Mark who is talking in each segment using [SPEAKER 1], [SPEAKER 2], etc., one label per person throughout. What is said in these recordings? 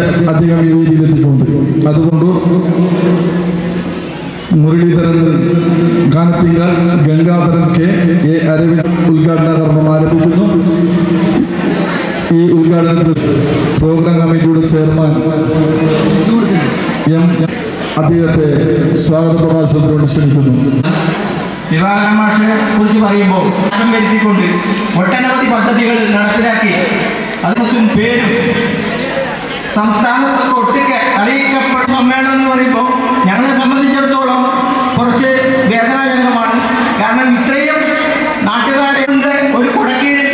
[SPEAKER 1] അദ്ദേഹം ഈ വേദിയിലെത്തിയിട്ടുണ്ട് അതുകൊണ്ട് മുരളീധരൻ കാനത്തിങ്കാൽ ഗംഗാധരൻ കെ. എ. അരവിന്ദ് ഉദ്ഘാടന കർമ്മം ആരംഭിക്കുന്നു. ഈ ഉദ്ഘാടനത്തിൽ പ്രോഗ്രാം കമ്മിറ്റിയുടെ ചെയർമാൻ എം. അദ്ദേഹത്തെ സ്വാഗത പ്രഭാഷണത്തിനോട് ക്ഷണിക്കുന്നു.
[SPEAKER 2] കുറിച്ച് പറയുമ്പോൾ വരുത്തിക്കൊണ്ട് ഒട്ടനവധി പദ്ധതികൾ നടപ്പിലാക്കി. അതും പേരും സംസ്ഥാനത്തൊക്കെ ഒട്ടിക്ക് അറിയിക്കപ്പെട്ട സമ്മേളനം എന്ന് പറയുമ്പോൾ ഞങ്ങളെ സംബന്ധിച്ചിടത്തോളം കുറച്ച് വേദനാജനകമാണ്. കാരണം ഇത്രയും നാട്ടുകാരെ കൊണ്ട് ഒരു കുടക്കീഴിൽ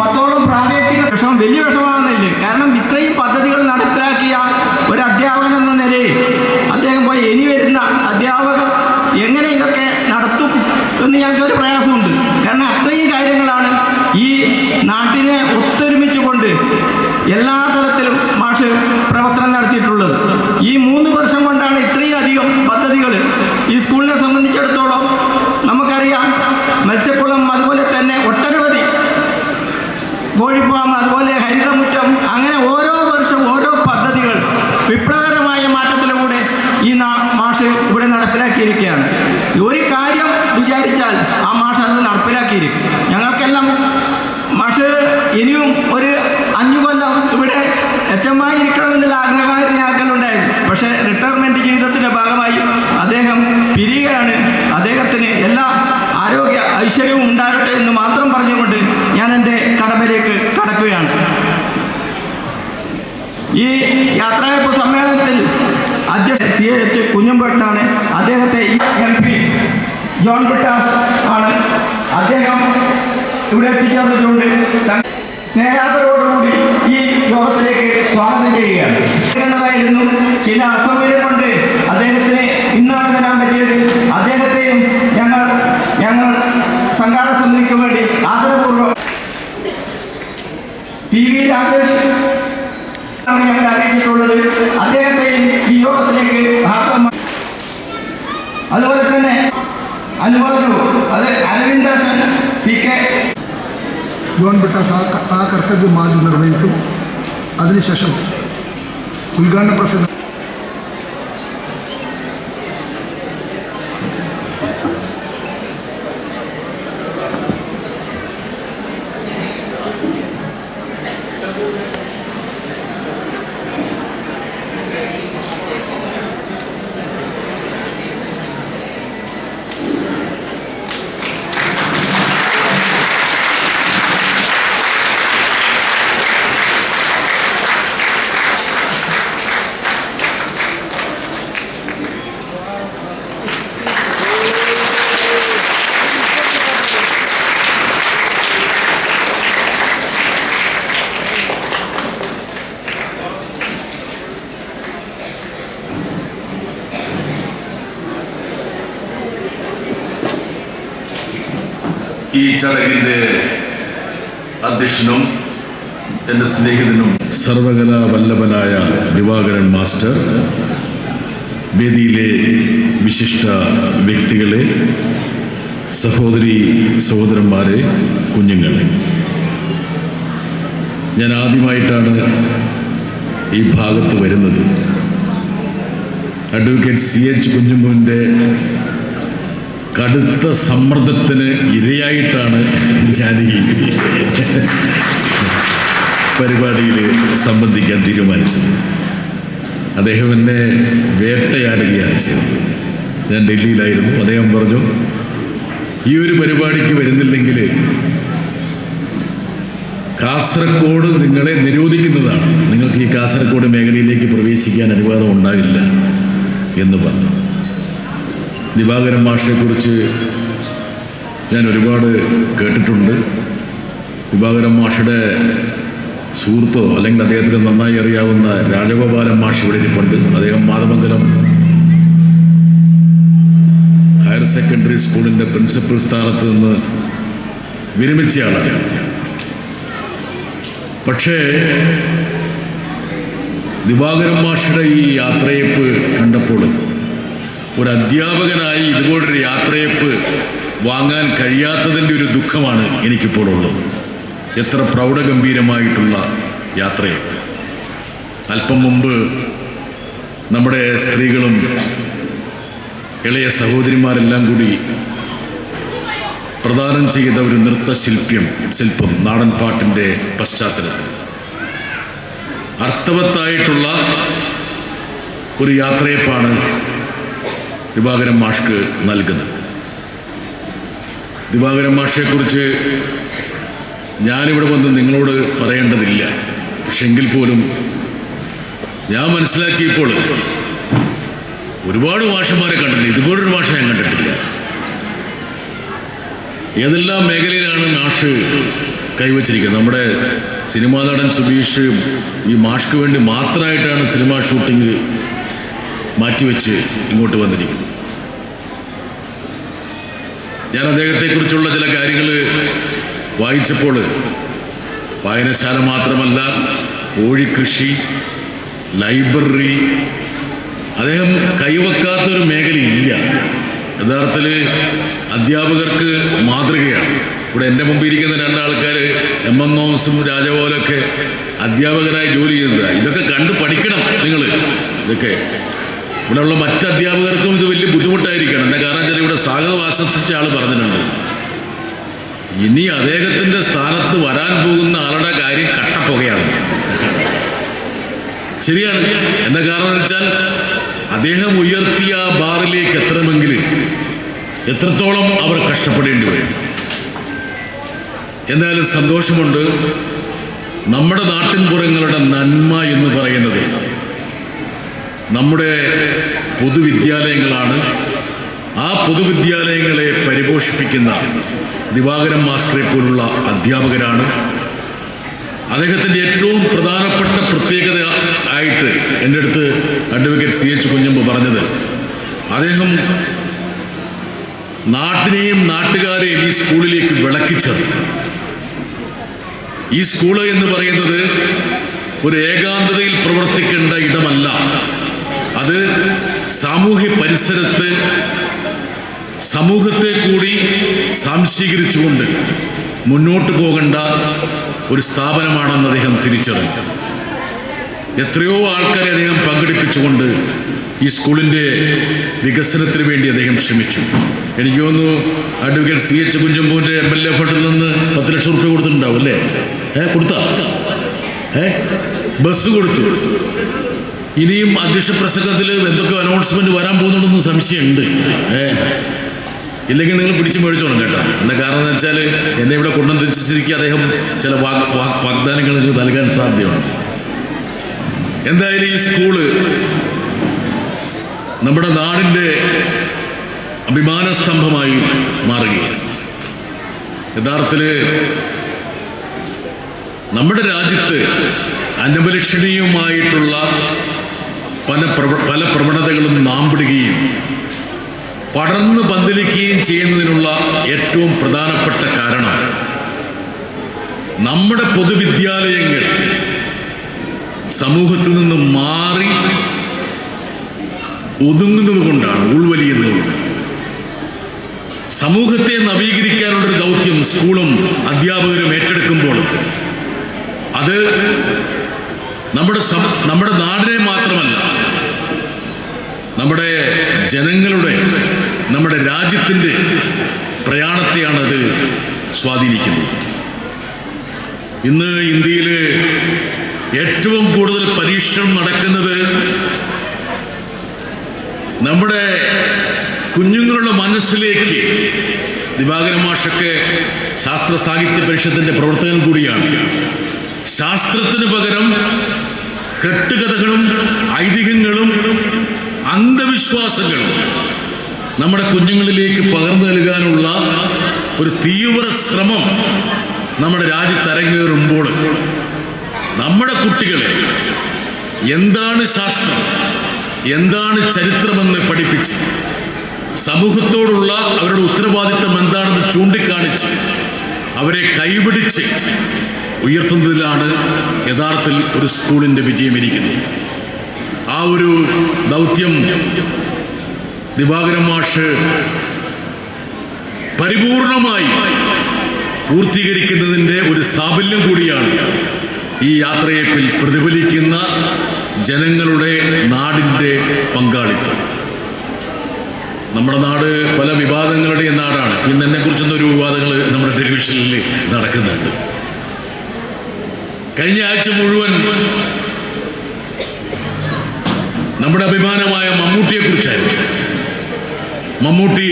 [SPEAKER 2] പത്തോളം പ്രാദേശിക വിഷമം വലിയ വിഷമമാകുന്നില്ല കാരണം ഇത്രയും പദ്ധതികൾ നടപ്പിലാക്കിയ ഒരു അധ്യാപകൻ എന്ന നിലയിൽ അദ്ദേഹം പോയി ഇനി വരുന്ന അധ്യാപകർ എങ്ങനെ ഇതൊക്കെ നടത്തും എന്ന് ഞങ്ങൾക്കൊരു പ്രയാസമുണ്ട് കാരണം അത്രയും കാര്യങ്ങളാണ് ഈ നാട്ടിനെ ഒത്തൊരുമിച്ചുകൊണ്ട് എല്ലാ തലത്തിലും മാഷ് പ്രവർത്തനം നടത്തിയിട്ടുള്ളത് ഈ മൂന്ന് വർഷം കൊണ്ടാണ് ഇത്രയും അധികം പദ്ധതികൾ ഈ സ്കൂളിനെ സംബന്ധിച്ചിടത്തോളം നമുക്കറിയാം മത്സ്യക്കുളം അതുപോലെ തന്നെ ഒട്ടനവധി കോഴിഫാം അതുപോലെ ഹരിതമുറ്റം അങ്ങനെ ഓരോ വർഷം ഓരോ പദ്ധതികൾ വിപ്ലവകരമായ മാറ്റത്തിലൂടെ ഈ നാ മാഷ് ഇവിടെ നടപ്പിലാക്കിയിരിക്കുകയാണ് ഒരു കാര്യം വിചാരിച്ചാൽ ആ മാഷ് അത് നടപ്പിലാക്കിയിരിക്കും ഞങ്ങൾക്കെല്ലാം മാഷ് ഇനിയും ഒരു അഞ്ചു കൊല്ലം ഇവിടെ എച്ചമായി ഇരിക്കണമെന്നുള്ള ആഗ്രഹമായിരുന്നാക്കലുണ്ടായിരുന്നു പക്ഷേ റിട്ടയർമെന്റ് ജീവിതത്തിന്റെ ഭാഗമായി അദ്ദേഹം പിരിയുകയാണ് അദ്ദേഹത്തിന് എല്ലാ ആരോഗ്യ ഐശ്വര്യവും ഉണ്ടാകട്ടെ എന്ന് മാത്രം പറഞ്ഞുകൊണ്ട് ഞാൻ എന്റെ കടമയിലേക്ക് കടക്കുകയാണ്. ഈ യാത്രയപ്പ് സമ്മേളനത്തിൽ അധ്യക്ഷ സി എച്ച് കുഞ്ഞമ്പേട്ടനാണ് അദ്ദേഹത്തെ എം പി ജോൺ ബിട്ടാസ് ആണ് അദ്ദേഹം ഇവിടെ എത്തിച്ചേർന്നിട്ടുണ്ട് സ്നേഹാദരോടുകൂടി ഈ യോഗത്തിലേക്ക് സ്വാഗതം ചെയ്യുകയാണ്. ചില അസൗകര്യം കൊണ്ട് അദ്ദേഹത്തിന് ഇന്നാണ് വരാൻ പറ്റിയത്. അദ്ദേഹത്തെയും സമിതിക്ക് വേണ്ടി ആദരപൂർവം. പി വി രാജേഷ് ഞങ്ങൾ അറിയിച്ചിട്ടുള്ളത്. അദ്ദേഹത്തെയും ഈ യോഗത്തിലേക്ക് അതുപോലെ തന്നെ അനുവാദനു അത് അരവിന്ദർശൻ സി കെ.
[SPEAKER 3] ക- ആ കർത്തവ്യം ആദ്യം നിർവഹിക്കും. അതിനുശേഷം ഉദ്ഘാടന പ്രസംഗം.
[SPEAKER 4] ഈ ചടങ്ങിന്റെ അധ്യക്ഷനും എന്റെ സ്നേഹിതനും സർവകലാ വല്ലഭനായ ദിവാകരൻ മാസ്റ്റർ വേദിയിലെ വിശിഷ്ട വ്യക്തികളെ സഹോദരി സഹോദരന്മാരെ കുഞ്ഞുങ്ങളെ. ഞാൻ ആദ്യമായിട്ടാണ് ഈ ഭാഗത്ത് വരുന്നത്. അഡ്വക്കേറ്റ് സി എച്ച് കുഞ്ഞുമോന്റെ കടുത്ത സമ്മർദ്ദത്തിന് ഇരയായിട്ടാണ് ജാനകി പരിപാടിയിൽ സംബന്ധിക്കാൻ തീരുമാനിച്ചത്. അദ്ദേഹം എന്നെ വേട്ടയാടുകയാണ് ചെയ്തത്. ഞാൻ ഡൽഹിയിലായിരുന്നു. അദ്ദേഹം പറഞ്ഞു ഈ ഒരു പരിപാടിക്ക് വരുന്നില്ലെങ്കിൽ കാസർഗോഡ് നിങ്ങളെ നിരോധിക്കുന്നതാണ്. നിങ്ങൾക്ക് ഈ കാസർഗോഡ് മേഖലയിലേക്ക് പ്രവേശിക്കാൻ അനുവാദം ഉണ്ടാകില്ല എന്ന് പറഞ്ഞു. ദിവാകരൻ മാഷിനെക്കുറിച്ച് ഞാൻ ഒരുപാട് കേട്ടിട്ടുണ്ട്. ദിവാകരൻ മാഷയുടെ സുഹൃത്തോ അല്ലെങ്കിൽ അദ്ദേഹത്തിന് നന്നായി അറിയാവുന്ന രാജഗോപാലൻ മാഷ് ഇവിടെ ഇരിപ്പുണ്ട്. അദ്ദേഹം മാതമംഗലം ഹയർ സെക്കൻഡറി സ്കൂളിന്റെ പ്രിൻസിപ്പൽ സ്ഥാനത്ത് നിന്ന് വിരമിച്ചയാളാണ് പക്ഷേ ദിവാകരൻ മാഷയുടെ ഈ യാത്രയപ്പ് കണ്ടപ്പോൾ ഒരു അധ്യാപകനായി ഇതുപോലൊരു യാത്രയപ്പ് വാങ്ങാൻ കഴിയാത്തതിന്റെ ഒരു ദുഃഖമാണ് എനിക്കിപ്പോൾ ഉള്ളത്. എത്ര പ്രൗഢഗംഭീരമായിട്ടുള്ള യാത്രയപ്പ്. അല്പം മുമ്പ് നമ്മുടെ സ്ത്രീകളും ഇളയ സഹോദരിമാരെല്ലാം കൂടി പ്രദാനം ചെയ്ത ഒരു നൃത്തശില്പ്യം ശില്പം നാടൻ പാട്ടിന്റെ പശ്ചാത്തലത്തിൽ. അർത്ഥവത്തായിട്ടുള്ള ഒരു യാത്രയപ്പാണ് ദിവാകരൻ മാഷ്ക്ക് നൽകുന്നത്. ദിവാകരൻ മാഷെക്കുറിച്ച് ഞാനിവിടെ വന്ന് നിങ്ങളോട് പറയേണ്ടതില്ല. പക്ഷെങ്കിൽ പോലും ഞാൻ മനസ്സിലാക്കിയപ്പോൾ ഒരുപാട് മാഷന്മാരെ കണ്ടിട്ടുണ്ട് ഇതുപോലൊരു മാഷ ഞാൻ കണ്ടിട്ടില്ല. ഏതെല്ലാം മേഖലയിലാണ് മാഷ് കൈവച്ചിരിക്കുന്നത്? നമ്മുടെ സിനിമാ നടൻ സുബീഷ് ഈ മാഷ്ക്ക് വേണ്ടി മാത്രമായിട്ടാണ് സിനിമാ ഷൂട്ടിംഗ് മാറ്റിവെച്ച് ഇങ്ങോട്ട് വന്നിരിക്കുന്നു. ഞാൻ അദ്ദേഹത്തെക്കുറിച്ചുള്ള ചില കാര്യങ്ങൾ വായിച്ചപ്പോൾ വായനശാല മാത്രമല്ല കോഴിക്കൃഷി ലൈബ്രറി അദ്ദേഹം കൈവെക്കാത്തൊരു മേഖലയില്ല. യഥാർത്ഥത്തിൽ അധ്യാപകർക്ക് മാതൃകയാണ്. ഇവിടെ എന്റെ മുമ്പിൽ ഇരിക്കുന്ന രണ്ടാൾക്കാർ എം എം തോമസും രാജപോലൊക്കെ അധ്യാപകരായി ജോലി ചെയ്യുന്നതാണ് ഇതൊക്കെ കണ്ട് പഠിക്കണം നിങ്ങൾ. ഇതൊക്കെ ഇവിടെയുള്ള മറ്റ് അധ്യാപകർക്കും ഇത് വലിയ ബുദ്ധിമുട്ടായിരിക്കണം. എന്താ കാരണം വെച്ചാൽ ഇവിടെ സ്വാഗതം ആശംസിച്ച ആൾ പറഞ്ഞിട്ടുണ്ട്. ഇനി അദ്ദേഹത്തിന്റെ സ്ഥാനത്ത് വരാൻ പോകുന്ന ആളുടെ കാര്യം കട്ടപ്പുകയാണ്. ശരിയാണ്. എന്താ കാരണം വെച്ചാൽ അദ്ദേഹം ഉയർത്തിയ ബാറിലേക്ക് എത്തണമെങ്കിൽ എത്രത്തോളം അവർ കഷ്ടപ്പെടേണ്ടി വരും. എന്നാലും സന്തോഷമുണ്ട്. നമ്മുടെ നാട്ടിൻപുറങ്ങളുടെ നന്മ എന്ന് പറയുന്നത് നമ്മുടെ പൊതുവിദ്യാലയങ്ങളാണ്. ആ പൊതുവിദ്യാലയങ്ങളെ പരിപോഷിപ്പിക്കുന്ന ദിവാകരൻ മാസ്റ്ററെ പോലുള്ള അധ്യാപകരാണ്. അദ്ദേഹത്തിന്റെ ഏറ്റവും പ്രധാനപ്പെട്ട പ്രത്യേകത ആയിട്ട് എന്റെ അടുത്ത് അഡ്വക്കേറ്റ് സി എച്ച് കുഞ്ഞമ്പ് പറഞ്ഞത്. അദ്ദേഹം നാട്ടിനെയും നാട്ടുകാരെയും ഈ സ്കൂളിലേക്ക് വിളക്കിച്ചത്. ഈ സ്കൂൾ എന്ന് പറയുന്നത് ഒരു ഏകാന്തതയിൽ പ്രവർത്തിക്കേണ്ട ഇടമല്ല. അത് സാമൂഹ്യ പരിസരത്ത് സമൂഹത്തെ കൂടി സംശീകരിച്ചുകൊണ്ട് മുന്നോട്ട് പോകേണ്ട ഒരു സ്ഥാപനമാണെന്ന് അദ്ദേഹം തിരിച്ചറിഞ്ഞു. എത്രയോ ആൾക്കാരെ അദ്ദേഹം പങ്കെടുപ്പിച്ചുകൊണ്ട് ഈ സ്കൂളിന്റെ വികസനത്തിന് വേണ്ടി അദ്ദേഹം ശ്രമിച്ചു. എനിക്ക് തോന്നുന്നു അഡ്വക്കേറ്റ് സി എച്ച് കുഞ്ചമ്പൂവിന്റെ എം എൽ എ ഫണ്ടിൽ നിന്ന് പത്ത് ലക്ഷം റുപ്യ കൊടുത്തിട്ടുണ്ടാവും അല്ലേ? ഏ കൊടുത്ത? ഏ ബസ് കൊടുത്തു. ഇനിയും അധ്യക്ഷ പ്രസംഗത്തിൽ എന്തൊക്കെ അനൗൺസ്മെന്റ് വരാൻ പോകുന്നുണ്ടെന്ന് സംശയമുണ്ട്. ഏ? ഇല്ലെങ്കിൽ നിങ്ങൾ പിടിച്ചു മേടിച്ചോണം കേട്ടോ. എന്താ കാരണം എന്ന് വെച്ചാൽ എന്നെ ഇവിടെ കൊണ്ടുവന്നിരിക്കുക അദ്ദേഹം ചില വാഗ് വാഗ് വാഗ്ദാനങ്ങൾ നിങ്ങൾക്ക് നൽകാൻ സാധ്യമാണ്. എന്തായാലും ഈ സ്കൂൾ നമ്മുടെ നാടിന്റെ അഭിമാന സ്തംഭമായി മാറുകയാണ്. യഥാർത്ഥത്തിൽ നമ്മുടെ രാജ്യത്ത് അനപലക്ഷണീയമായിട്ടുള്ള പല പ്രവ പല പ്രവണതകളും നാമ്പിടുകയും പടർന്ന് പന്തലിക്കുകയും ചെയ്യുന്നതിനുള്ള ഏറ്റവും പ്രധാനപ്പെട്ട കാരണം നമ്മുടെ പൊതുവിദ്യാലയങ്ങൾ സമൂഹത്തിൽ നിന്ന് മാറി ഒതുങ്ങുന്നത് കൊണ്ടാണ് ഉൾവലിയുന്നത് കൊണ്ട് സമൂഹത്തെ നവീകരിക്കാനുള്ളൊരു ദൗത്യം സ്കൂളും അധ്യാപകരും ഏറ്റെടുക്കുമ്പോൾ അത് നമ്മുടെ നമ്മുടെ നാടിനെ മാത്രമല്ല നമ്മുടെ ജനങ്ങളുടെ നമ്മുടെ രാജ്യത്തിന്റെ പ്രയാണത്തെയാണ് അത് സ്വാധീനിക്കുന്നത്. ഇന്ന് ഇന്ത്യയിൽ ഏറ്റവും കൂടുതൽ പരീക്ഷണം നടക്കുന്നത് നമ്മുടെ കുഞ്ഞുങ്ങളുടെ മനസ്സിലേക്ക് ദിവാകര മാഷൊക്കെ ശാസ്ത്ര സാഹിത്യ പരിഷത്തിന്റെ പ്രവർത്തകൻ കൂടിയാണ്. ശാസ്ത്രത്തിന് പകരം കെട്ടുകഥകളും ഐതിഹ്യങ്ങളും അന്ധവിശ്വാസങ്ങളും നമ്മുടെ കുഞ്ഞുങ്ങളിലേക്ക് പകർന്നു നൽകാനുള്ള ഒരു തീവ്ര ശ്രമം നമ്മുടെ രാജ്യത്ത് അരങ്ങേറുമ്പോൾ നമ്മുടെ കുട്ടികളെ എന്താണ് ശാസ്ത്രം എന്താണ് ചരിത്രമെന്ന് പഠിപ്പിച്ച് സമൂഹത്തോടുള്ള അവരുടെ ഉത്തരവാദിത്തം എന്താണെന്ന് ചൂണ്ടിക്കാണിച്ച് അവരെ കൈപിടിച്ച് ഉയർത്തുന്നതിലാണ് യഥാർത്ഥത്തിൽ ഒരു സ്കൂളിന്റെ വിജയം ഇരിക്കുന്നത് ആ ഒരു ദൗത്യം ദിവാകരൻ മാഷ് പരിപൂർണമായി പൂർത്തീകരിക്കുന്നതിന്റെ ഒരു സാഫല്യം കൂടിയാണ് ഈ യാത്രയേപ്പിൽ പ്രതിഫലിക്കുന്ന ജനങ്ങളുടെ നാടിന്റെ പങ്കാളിത്തം. നമ്മുടെ നാട് പല വിവാദങ്ങളുടെയും നാടാണ്. ഇന്ന് എന്നെ കുറിച്ചൊന്നും ഒരു വിവാദങ്ങൾ നമ്മുടെ ടെലിവിഷനിൽ നടക്കുന്നുണ്ട്. കഴിഞ്ഞ ആഴ്ച മുഴുവൻ നമ്മുടെ അഭിമാനമായ മമ്മൂട്ടിയെ കുറിച്ചായിരുന്നു മമ്മൂട്ടി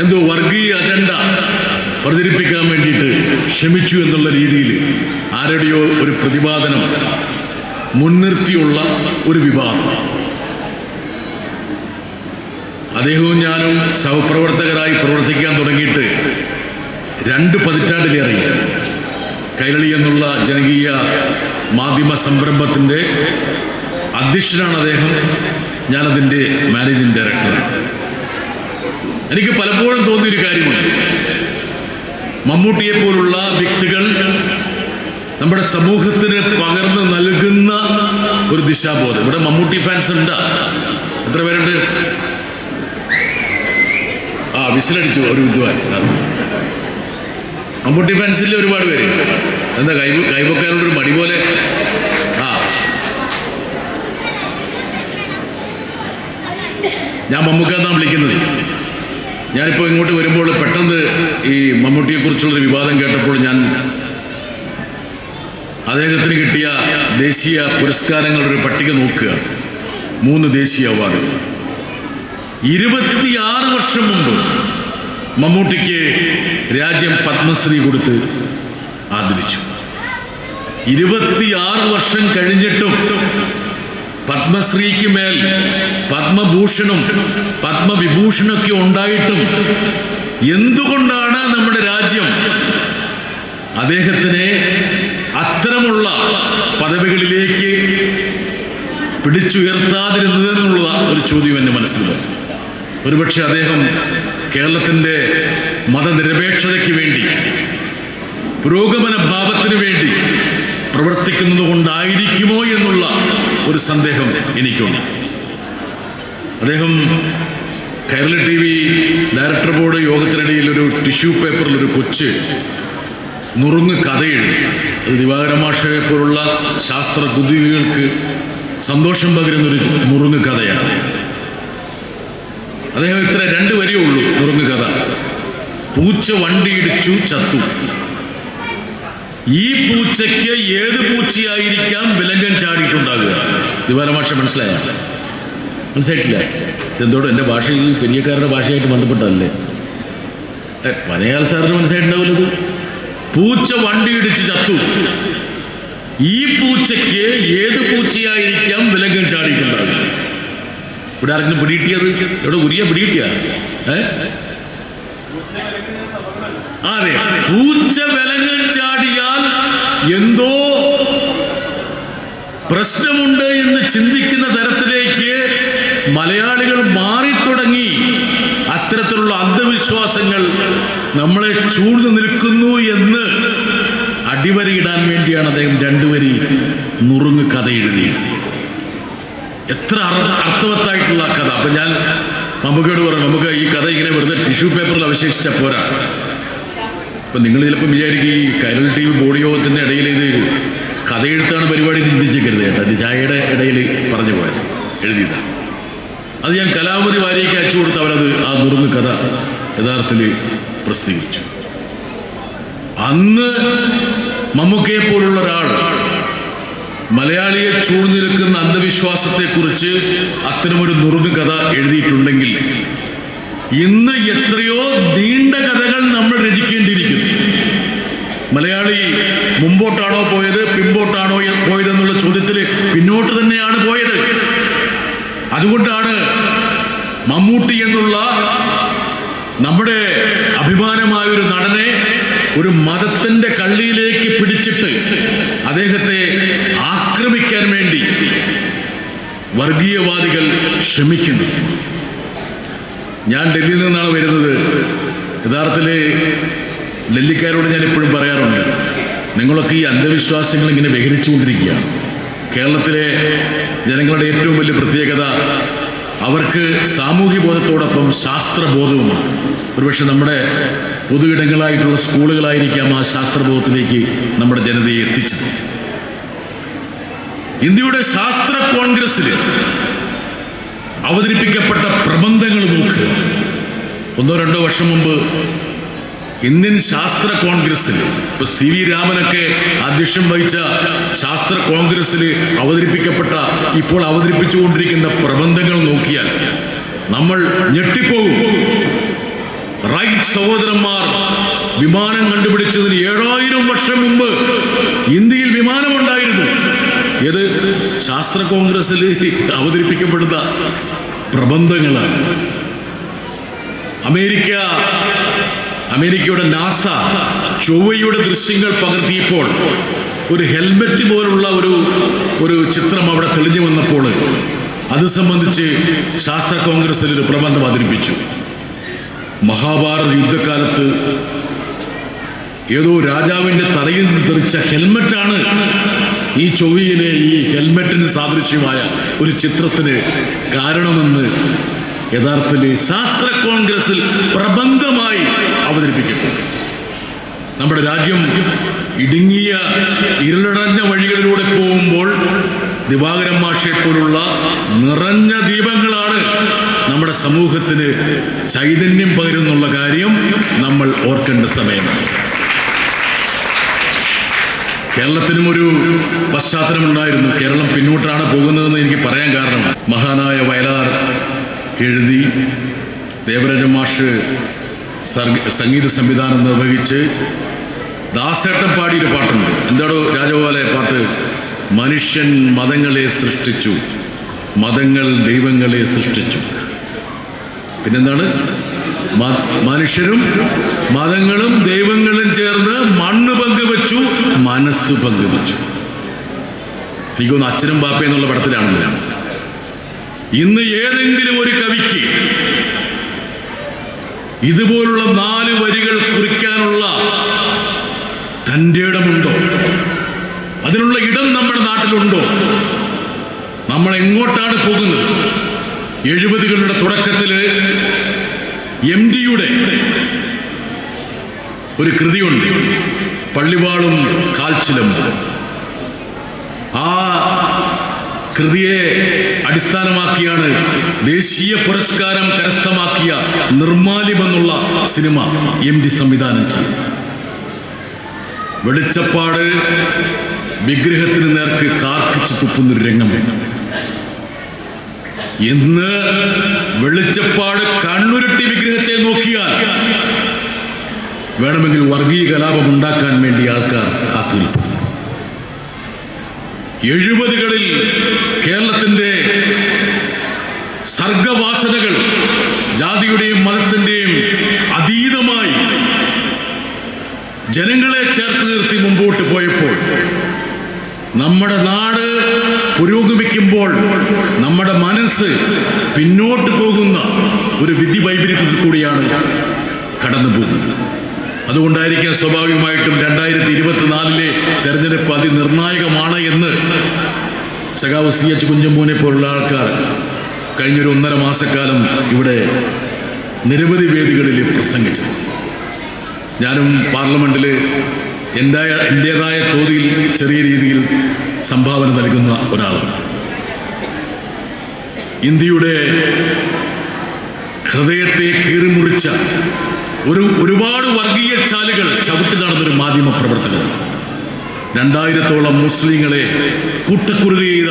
[SPEAKER 4] എന്തോ വർഗീയ അജണ്ട പ്രചരിപ്പിക്കാൻ വേണ്ടിയിട്ട് ശ്രമിച്ചു എന്നുള്ള രീതിയിൽ ആരുടെയോ ഒരു പ്രതിപാദനം മുൻനിർത്തിയുള്ള ഒരു വിവാദം. അദ്ദേഹവും ഞാനും സഹപ്രവർത്തകരായി പ്രവർത്തിക്കാൻ തുടങ്ങിയിട്ട് രണ്ട് പതിറ്റാണ്ടിലേറെ കൈരളി എന്നുള്ള ജനകീയ മാധ്യമ സംരംഭത്തിന്റെ അധ്യക്ഷനാണ് അദ്ദേഹം. ഞാനതിന്റെ മാനേജിംഗ് ഡയറക്ടറാണ് എനിക്ക് പലപ്പോഴും തോന്നിയൊരു കാര്യമുണ്ട്. മമ്മൂട്ടിയെ പോലുള്ള വ്യക്തികൾ നമ്മുടെ സമൂഹത്തിന് പകർന്നു നൽകുന്ന ഒരു ദിശാബോധം. ഇവിടെ മമ്മൂട്ടി ഫാൻസ് ഉണ്ട്? എത്ര പേരുണ്ട്? വിസിലടിച്ചു ഒരു വിദ്വാൻ. മമ്മൂട്ടി ഫാൻസിൽ ഒരുപാട് പേര്. എന്താ കൈ ഒരു മടി പോലെ? ആ. ഞാൻ മമ്മൂക്കാന്നാണ് വിളിക്കുന്നത്. ഞാനിപ്പോൾ ഇങ്ങോട്ട് വരുമ്പോൾ പെട്ടെന്ന് ഈ മമ്മൂട്ടിയെക്കുറിച്ചുള്ളൊരു വിവാദം കേട്ടപ്പോൾ ഞാൻ അദ്ദേഹത്തിന് കിട്ടിയ ദേശീയ പുരസ്കാരങ്ങളുടെ ഒരു പട്ടിക നോക്കുക. മൂന്ന് ദേശീയ അവാർഡ്. ഇരുപത്തിയാറ് വർഷം മുമ്പ് മമ്മൂട്ടിക്ക് രാജ്യം പത്മശ്രീ കൊടുത്ത് ആദരിച്ചു. ഇരുപത്തിയാറ് വർഷം കഴിഞ്ഞിട്ടും പത്മശ്രീക്ക് മേൽ പത്മഭൂഷണും പത്മവിഭൂഷണൊക്കെ ഉണ്ടായിട്ടും എന്തുകൊണ്ടാണ് നമ്മുടെ രാജ്യം അദ്ദേഹത്തിനെ അത്തരമുള്ള പദവികളിലേക്ക് പിടിച്ചുയർത്താതിരുന്നത് എന്നുള്ള ഒരു ചോദ്യം എന്റെ മനസ്സിൽ വന്നു ഒരുപക്ഷെ അദ്ദേഹം കേരളത്തിന്റെ മതനിരപേക്ഷതയ്ക്ക് വേണ്ടി പുരോഗമന ഭാവത്തിന് വേണ്ടി പ്രവർത്തിക്കുന്നത് കൊണ്ടായിരിക്കുമോ എന്നുള്ള ഒരു സന്ദേഹം എനിക്കുണ്ട്. അദ്ദേഹം Kerala T V director board യോഗത്തിനിടയിൽ ഒരു ടിഷ്യൂ പേപ്പറിൽ ഒരു കൊച്ച് നുറുങ്ങ് കഥയെഴുതി. അത് ദിവാകര മാഷയെ പോലുള്ള ശാസ്ത്ര കുതികൾക്ക് സന്തോഷം പകരുന്നൊരു നുറുങ്ങ് കഥയാണ്. അദ്ദേഹം ഇത്ര രണ്ട് വരിയേ ഉള്ളൂ നുറുങ്ങ് കഥ. പൂച്ച വണ്ടിയിടിച്ചു ചത്തു. ഈ പൂച്ചയ്ക്ക് ഏത് പൂച്ചയായിരിക്കാം വിലങ്കൻ ചാടിയിട്ടുണ്ടാകുക? ദിവാരമാഷ മനസ്സിലായ? മനസ്സിലായിട്ടില്ല. എന്തോടും എന്റെ ഭാഷ ഈ പെരിയക്കാരുടെ ഭാഷയായിട്ട് ബന്ധപ്പെട്ടതല്ലേ? മലയാള സാറിന് മനസ്സിലായിട്ടുണ്ടാവില്ലത് പൂച്ച വണ്ടി ഇടിച്ച് ചത്തു. ഈ പൂച്ചയ്ക്ക് ഏത് പൂച്ചയായിരിക്കാം വിലങ്കൻ ചാടിയിട്ടുണ്ടാകുക? ഇവിടെ ആരെങ്കിലും പിടികിട്ടിയത്? ഇവിടെ ഉരിയ പിടികിട്ടിയ? അതെ പൂച്ച വിലങ്ങൾ ചാടിയാൽ എന്തോ പ്രശ്നമുണ്ട് എന്ന് ചിന്തിക്കുന്ന തരത്തിലേക്ക് മലയാളികൾ മാറിത്തുടങ്ങി. അത്തരത്തിലുള്ള അന്ധവിശ്വാസങ്ങൾ നമ്മളെ ചൂഴ്ന്നു നിൽക്കുന്നു എന്ന് അടിവരയിടാൻ വേണ്ടിയാണ് അദ്ദേഹം രണ്ടുവരി നുറുങ്ങ് കഥ എഴുതിയത്. എത്ര അർ- അർത്ഥവത്തായിട്ടുള്ള കഥ. അപ്പം ഞാൻ മമ്മൂക്കയോട് പറഞ്ഞു നമുക്ക് ഈ കഥ ഇങ്ങനെ വെറുതെ ടിഷ്യൂ പേപ്പറിൽ അവശേഷിച്ച പോരാ. അപ്പം നിങ്ങൾ ചിലപ്പോൾ വിചാരിക്കും ഈ കൈരൾ ടി വി ബോഡി യോഗത്തിന്റെ ഇടയിൽ ഇത് കഥ എഴുത്താണ് പരിപാടി ചിന്തിച്ചേക്കരുത് കേട്ടോ. ചായയുടെ ഇടയിൽ പറഞ്ഞു പോയത് എഴുതിയതാണ് അത് ഞാൻ കലാമതി വാരിക്ക് അയച്ചു കൊടുത്ത് അവരത് ആ നുറുങ്ങ് കഥ യഥാർത്ഥത്തിൽ പ്രസിദ്ധീകരിച്ചു. അന്ന് മമ്മൂക്കയെ പോലുള്ള ഒരാൾ മലയാളിയെ ചൂഴ്ന്നു നിൽക്കുന്ന അന്ധവിശ്വാസത്തെക്കുറിച്ച് അത്തരമൊരു നുറുങ്ങ് കഥ എഴുതിയിട്ടുണ്ടെങ്കിൽ ഇന്ന് എത്രയോ നീണ്ട കഥകൾ നമ്മൾ രചിക്കേണ്ടിയിരിക്കുന്നു. മലയാളി മുമ്പോട്ടാണോ പോയത് പിമ്പോട്ടാണോ പോയതെന്നുള്ള ചോദ്യത്തിൽ പിന്നോട്ട് തന്നെയാണ് പോയത്. അതുകൊണ്ടാണ് മമ്മൂട്ടി എന്നുള്ള നമ്മുടെ അഭിമാനമായ ഒരു നടനെ ഒരു മതത്തിന്റെ കള്ളിയിലേക്ക് പിടിച്ചിട്ട് അദ്ദേഹത്തെ ആക്രമിക്കാൻ വേണ്ടി വർഗീയവാദികൾ ശ്രമിക്കുന്നു. ഞാൻ ഡൽഹിയിൽ നിന്നാണ് വരുന്നത്. യഥാർത്ഥത്തിൽ ഡൽഹിക്കാരോട് ഞാൻ എപ്പോഴും പറയാറുണ്ട് നിങ്ങളൊക്കെ ഈ അന്ധവിശ്വാസങ്ങൾ ഇങ്ങനെ വിഹരിച്ചുകൊണ്ടിരിക്കുകയാണ്. കേരളത്തിലെ ജനങ്ങളുടെ ഏറ്റവും വലിയ പ്രത്യേകത അവർക്ക് സാമൂഹ്യ ബോധത്തോടൊപ്പം ശാസ്ത്രബോധവുമാണ് ഒരുപക്ഷെ നമ്മുടെ പൊതുയിടങ്ങളായിട്ടുള്ള സ്കൂളുകളായിരിക്കാം ആ ശാസ്ത്രബോധത്തിലേക്ക് നമ്മുടെ ജനതയെ എത്തിച്ചത്. ഇന്ത്യയുടെ ശാസ്ത്ര കോൺഗ്രസ്സിൽ അവതരിപ്പിക്കപ്പെട്ട പ്രബന്ധങ്ങൾ നോക്കുക ഒന്നോ രണ്ടോ വർഷം മുമ്പ് ഇന്ത്യൻ ശാസ്ത്ര കോൺഗ്രസ്സിൽ ഇപ്പൊ സി വി രാമനൊക്കെ അധ്യക്ഷം വഹിച്ച ശാസ്ത്ര കോൺഗ്രസ്സിൽ അവതരിപ്പിക്കപ്പെട്ട ഇപ്പോൾ അവതരിപ്പിച്ചുകൊണ്ടിരിക്കുന്ന പ്രബന്ധങ്ങൾ നോക്കിയാൽ നമ്മൾ ഞെട്ടിപ്പോകും. റൈറ്റ് സഹോദരന്മാർ വിമാനം കണ്ടുപിടിച്ചതിന് ഏഴായിരം വർഷം മുമ്പ് ഇന്ത്യയിൽ വിമാനമുണ്ടായിരുന്നു. ഏത് ശാസ്ത്ര കോൺഗ്രസ്സിൽ അവതരിപ്പിക്കപ്പെടുന്ന പ്രബന്ധങ്ങളാണ്. അമേരിക്ക അമേരിക്കയുടെ നാസ ചൊവ്വയുടെ ദൃശ്യങ്ങൾ പകർത്തിയപ്പോൾ ഒരു ഹെൽമെറ്റ് പോലുള്ള ഒരു ഒരു ചിത്രം അവിടെ തെളിഞ്ഞു വന്നപ്പോൾ അത് സംബന്ധിച്ച് ശാസ്ത്ര കോൺഗ്രസ്സിൽ ഒരു പ്രബന്ധം അവതരിപ്പിച്ചു. മഹാഭാരത യുദ്ധകാലത്ത് ഏതോ രാജാവിന്റെ തലയിൽ നിന്ന് തെറിച്ച ഹെൽമെറ്റാണ് ഈ ചൊവ്വയിലെ ഈ ഹെൽമെറ്റിന് സാദൃശ്യമായ ഒരു ചിത്രത്തിന് കാരണമെന്ന് യഥാർത്ഥത്തിൽ ശാസ്ത്ര കോൺഗ്രസിൽ പ്രബന്ധമായി അവതരിപ്പിക്കപ്പെട്ടു നമ്മുടെ രാജ്യം ഇടുങ്ങിയ ഇരുളടഞ്ഞ വഴികളിലൂടെ പോകുമ്പോൾ ദിവാകരൻ മാഷെ പോലുള്ള നിറഞ്ഞ ദീപങ്ങളാണ് നമ്മുടെ സമൂഹത്തിന് ചൈതന്യം പകരുന്നുള്ള കാര്യം നമ്മൾ ഓർക്കേണ്ട സമയമാണ് കേരളത്തിനും ഒരു പശ്ചാത്തലമുണ്ടായിരുന്നു. കേരളം പിന്നോട്ടാണ് പോകുന്നതെന്ന് എനിക്ക് പറയാൻ കാരണം മഹാനായ വയലാർ എഴുതി ദേവരാജ മാഷ് സംഗീത സംവിധാനം നിർവഹിച്ച് ദാസേട്ടൻ പാടിയൊരു പാട്ടുണ്ട്. എന്താടോ രാജഗോപാലെ പാട്ട്? മനുഷ്യൻ മതങ്ങളെ സൃഷ്ടിച്ചു. മതങ്ങൾ ദൈവങ്ങളെ സൃഷ്ടിച്ചു. പിന്നെന്താണ്? മനുഷ്യരും മതങ്ങളും ദൈവങ്ങളും ചേർന്ന് മണ്ണ് പങ്കുവെച്ചു മനസ്സ് പങ്കുവെച്ചു. എനിക്കൊന്ന് അച്ഛനും ബാപ്പ എന്നുള്ള പടത്തിലാണെന്ന് ഇന്ന് ഏതെങ്കിലും ഒരു കവിക്ക് ഇതുപോലുള്ള നാല് വരികൾ കുറിക്കാനുള്ള തന്റെ ഇടമുണ്ടോ? അതിനുള്ള ഇടം നമ്മുടെ നാട്ടിലുണ്ടോ? നമ്മൾ എങ്ങോട്ടാണ് പോകുന്നത്? എഴുപതുകളുടെ തുടക്കത്തിൽ എം ഡിയുടെ ഒരു കൃതിയുണ്ട് പള്ളിവാളും കാൽച്ചിലും. ആ കൃതിയെ അടിസ്ഥാനമാക്കിയാണ് ദേശീയ പുരസ്കാരം കരസ്ഥമാക്കിയ നിർമാലിം എന്നുള്ള സിനിമ എം ഡി സംവിധാനം ചെയ്തത്. വെളിച്ചപ്പാട് വിഗ്രഹത്തിന് നേർക്ക് കാർക്കിച്ച് തുപ്പുന്നൊരു രംഗം ഇന്ന് വെളിച്ചപ്പാട് കണ്ണുരുട്ടി വിഗ്രഹത്തെ നോക്കിയാൽ വേണമെങ്കിൽ വർഗീയ കലാപം ഉണ്ടാക്കാൻ വേണ്ടി ആൾക്കാർ കാത്തിരിക്കും. എഴുപതുകളിൽ കേരളത്തിന്റെ സർഗവാസനകൾ ജാതിയുടെയും മതത്തിന്റെയും അതീതമായി ജനങ്ങളെ ചേർത്ത് നിർത്തി മുമ്പോട്ട് പോയപ്പോൾ നമ്മുടെ നാട് പുരോഗമിക്കുമ്പോൾ നമ്മുടെ മനസ്സ് പിന്നോട്ട് പോകുന്ന ഒരു വിധി വൈപരീത്യത്തിൽ കൂടിയാണ് കടന്നു പോകുന്നത് അതുകൊണ്ടായിരിക്കാം സ്വാഭാവികമായിട്ടും രണ്ടായിരത്തി ഇരുപത്തിനാലിലെ തെരഞ്ഞെടുപ്പ് അതിനിർണായകമാണ് എന്ന് സഖാവ് സി എച്ച് കുഞ്ഞമ്പൂനെ പോലുള്ള ആൾക്കാർ കഴിഞ്ഞൊരു ഒന്നര മാസക്കാലം ഇവിടെ നിരവധി വേദികളിൽ പ്രസംഗിച്ചത് ഞാനും പാർലമെന്റിൽ എന്റെ എന്റേതായ തോതിൽ ചെറിയ രീതിയിൽ സംഭാവന നൽകുന്ന ഒരാളാണ്. ഇന്ത്യയുടെ ഹൃദയത്തെ കീറിമുറിച്ച ഒരു ഒരുപാട് വർഗീയ ചാലുകൾ ചവിട്ടി നടന്നൊരു മാധ്യമ പ്രവർത്തകൻ. രണ്ടായിരത്തോളം മുസ്ലിങ്ങളെ കൂട്ടക്കുരുതി ചെയ്ത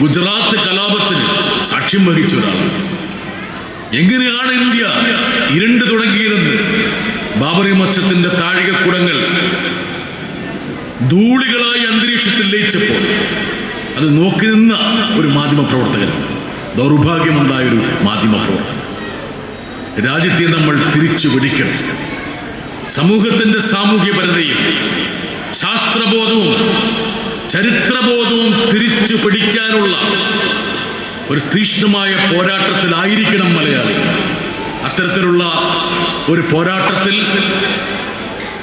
[SPEAKER 4] ഗുജറാത്ത് കലാപത്തിന് സാക്ഷ്യം വഹിച്ച ഒരാൾ. എങ്ങനെയാണ് ഇന്ത്യ ഇരുണ്ടു തുടങ്ങിയതെന്ന് ബാബറി മസ്ജിദിന്റെ താഴികക്കുടങ്ങൾ ധൂളികളായി അന്തരീക്ഷത്തിൽ ലയിച്ചപ്പോൾ അത് നോക്കി നിന്ന ഒരു മാധ്യമ പ്രവർത്തകൻ. ദൗർഭാഗ്യമുണ്ടായൊരു മാധ്യമ പ്രവർത്തകൻ. രാജ്യത്തെ നമ്മൾ തിരിച്ചു പിടിക്കണം സമൂഹത്തിന്റെ സാമൂഹ്യപരതയും ശാസ്ത്രബോധവും ചരിത്രബോധവും തിരിച്ചു പിടിക്കാനുള്ള ഒരു തീക്ഷ്ണമായ പോരാട്ടത്തിലായിരിക്കണം മലയാളി. അത്തരത്തിലുള്ള ഒരു പോരാട്ടത്തിൽ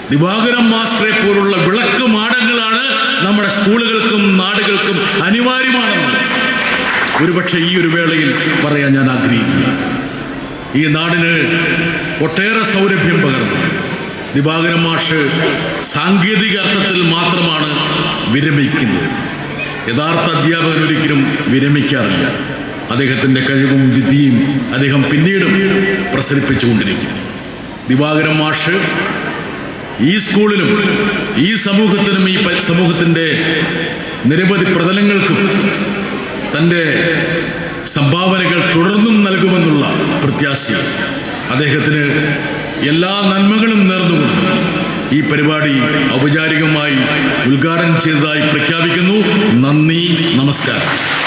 [SPEAKER 4] ദിവാകരം മാസ്റ്ററെ പോലുള്ള വിളക്ക് മാടങ്ങളാണ് നമ്മുടെ സ്കൂളുകൾക്കും നാടുകൾക്കും അനിവാര്യമാണെന്ന് ഒരുപക്ഷെ ഈ ഒരു വേളയിൽ പറയാൻ ഞാൻ ആഗ്രഹിക്കുന്നു. ഈ നാടിന് ഒട്ടേറെ സൗരഭ്യം പകർന്നു. ദിവാകരൻ മാഷ് സാങ്കേതിക അർത്ഥത്തിൽ മാത്രമാണ് വിരമിക്കുന്നത്. യഥാർത്ഥ അധ്യാപകൻ ഒരിക്കലും വിരമിക്കാറില്ല. അദ്ദേഹത്തിന്റെ കഴിവും വിധിയും അദ്ദേഹം പിന്നീടും പ്രസരിപ്പിച്ചുകൊണ്ടിരിക്കും ദിവാകരൻ മാഷ് ഈ സ്കൂളിലും ഈ സമൂഹത്തിനും ഈ സമൂഹത്തിന്റെ നിരവധി പ്രതലങ്ങൾക്കും തന്റെ സംഭാവനകൾ തുടർന്നും നൽകുമെന്നുള്ള പ്രത്യാശ. അദ്ദേഹത്തിന് എല്ലാ നന്മകളും നേർന്നുകൊണ്ട് ഈ പരിപാടി ഔപചാരികമായി ഉദ്ഘാടനം ചെയ്തതായി പ്രഖ്യാപിക്കുന്നു. നന്ദി നമസ്കാരം.